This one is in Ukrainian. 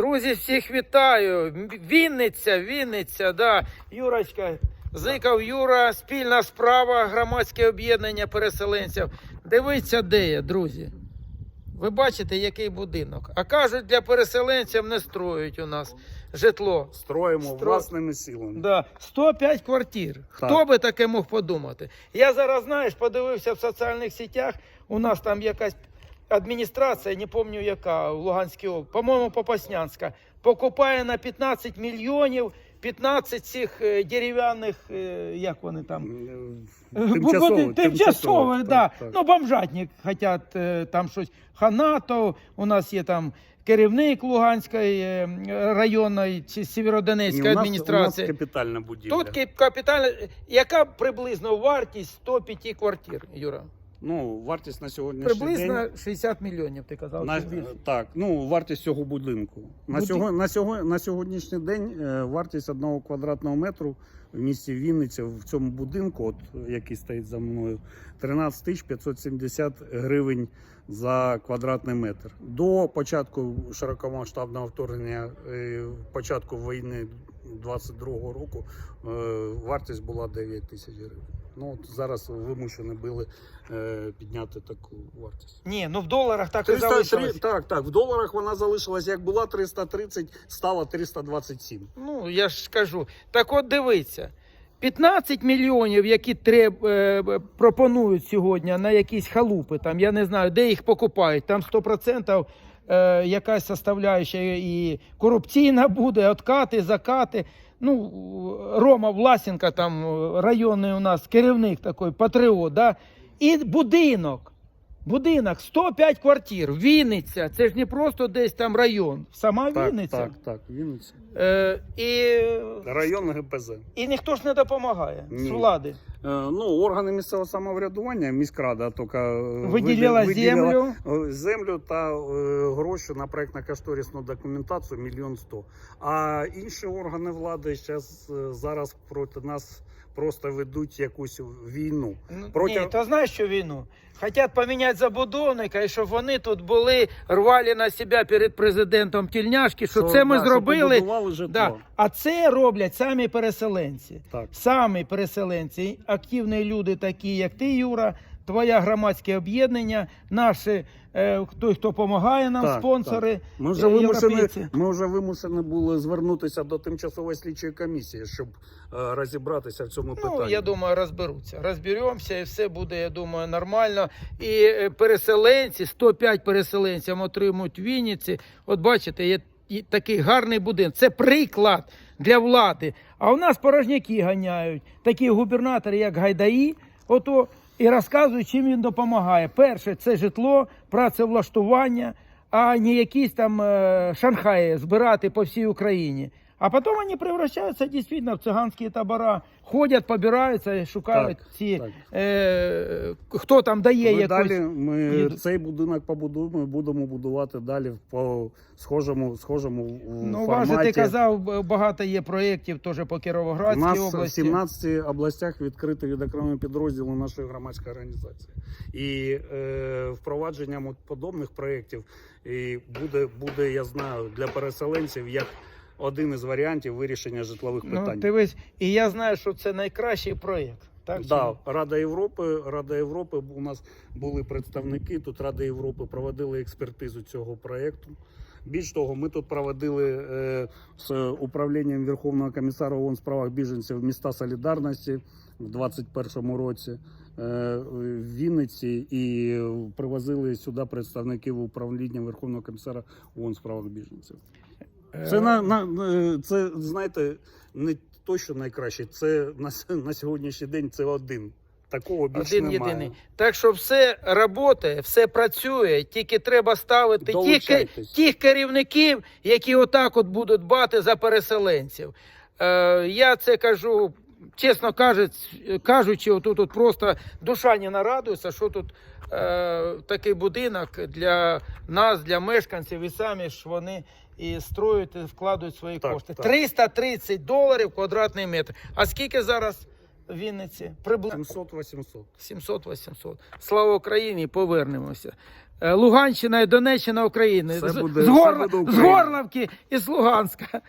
Друзі, всіх вітаю. Вінниця, Вінниця, да. Юрочка, Зикав Юра, спільна справа, громадське об'єднання переселенців. Дивіться, де є, друзі. Ви бачите, який будинок. А кажуть, для переселенців не строють у нас житло. Строїмо Стро- власними силами. Да, 105 квартир. Хто би таке мог подумати? Я зараз, знаєш, подивився в соціальних сетях. У нас там якась адміністрація, не пам'ятаю яка, в Луганській області, по-моєму, Попаснянська, покупає на 15 мільйонів 15 цих е, дерев'яних, е, як вони там? Тимчасово, Тимчасово, тимчасово, так, да. так. Ну, бомжатник хотять е, там щось. Ханатов, у нас є там керівник Луганської е, районної чи Сєвєродонецької адміністрації. У нас капітальна будівля. Тут капітальна, яка приблизно вартість 105 квартир, Юра? Ну, вартість на сьогоднішній Приблизно день. 60 мільйонів, ти казав. На, чи більше? так, ну вартість цього будинку. На, сього, на, сього, на сьогоднішній день е, вартість одного квадратного метру в місті Вінниця в цьому будинку, от який стоїть за мною, 13 тисяч 570 гривень за квадратний метр. До початку широкомасштабного вторгнення, е, початку війни 22-го року, е, вартість була 9 тисяч гривень. Ну от зараз вимушені були е, підняти таку вартість. Ні, ну в доларах так і 303, залишилось. так, так. В доларах вона залишилась як була 330, стала 327. Ну, я ж кажу. Так от дивіться. 15 мільйонів, які треб, е, пропонують сьогодні на якісь халупи, там, я не знаю, де їх покупають, там 100% е, якась составляюча і корупційна буде, откати, закати. Ну, Рома Власенка, там е, районний у нас керівник такий, патріот, да? і будинок. Будинок 105 квартир, Вінниця, це ж не просто десь там район, сама Так, Вінниця. так, так, Вінниця. Е, і, Район ГПЗ. Е, і ніхто ж не допомагає з влади. влади. ну, органи місцевого самоврядування, міськрада тільки е, Виділила виді- землю. е, землю та е, гроші на проектно-кошторисну документацію мільйон сто. А інші органи влади зараз, зараз проти нас просто ведуть якусь війну. Протяг... Проти- Ні, то знаєш що війну? Хотять поміняти забудовника, і щоб вони тут були, рвали на себе перед президентом тільняшки, що, це ми да, зробили. Да. А це роблять самі переселенці. Так. Самі переселенці, активні люди, такі як ти, Юра, твоє громадське об'єднання, наші, е, той, хто допомагає нам, Так, спонсори. так. Ми вже е, вимушені, ми вже вимушені були звернутися до тимчасової слідчої комісії, щоб е, розібратися в цьому питанні. Ну, я думаю, розберуться. Розберемося і все буде, я думаю, нормально. І е, переселенці, 105 переселенців отримують в Вінниці. От бачите, є і такий гарний будинок. Це приклад для влади. А у нас порожняки ганяють. Такі губернатори, як Гайдаї, ото і розказує, чим він допомагає. Перше, це житло, працевлаштування, а не якісь там е, шанхаї збирати по всій Україні. А потім вони превращаються дійсно в циганські табора, ходять, побираються, шукають Так, ці, так. е, хто там дає Ми якусь. далі ми цей будинок побудуємо, будемо будувати далі по схожому, схожому Ну, у вас же ти казав, багато є проєктів теж по У Кіровоградській нас в області. 17 областях відкриті відокремлені підрозділи нашої громадської організації. І е, впровадженням подобних проєктів і буде, буде, я знаю, для переселенців як один із варіантів вирішення житлових Ну, питань. дивись, і я знаю, що це найкращий проєкт. Так, Да, Рада Європи, Рада Європи. У нас були представники. Тут Рада Європи проводили експертизу цього проєкту. Більш того, ми тут проводили е, з управлінням Верховного комісара ООН в справах біженців міста Солідарності в 2021 році е, в Вінниці і привозили сюди представників управління Верховного комісара ООН в справах біженців. Це Е, на, на е, це знаєте, не то, що найкраще. Це на, на сьогоднішній день це один. Такого більше Один немає. єдиний. Так що все працює, все працює, тільки треба ставити тих, тих керівників, які отак от будуть дбати за переселенців. Е, я це кажу, чесно кажучи, отут от просто душа не нарадується, що тут е, такий будинок для нас, для мешканців, і самі ж вони і строють, і вкладають свої Так, кошти. так. 330 доларів квадратний метр. А скільки зараз в Вінниці? Приблизно. 700-800. 700-800. Слава Україні, повернемося. е, Луганщина і Донеччина України. Буде- з, Горла- буде з. Горлавки і з Луганська.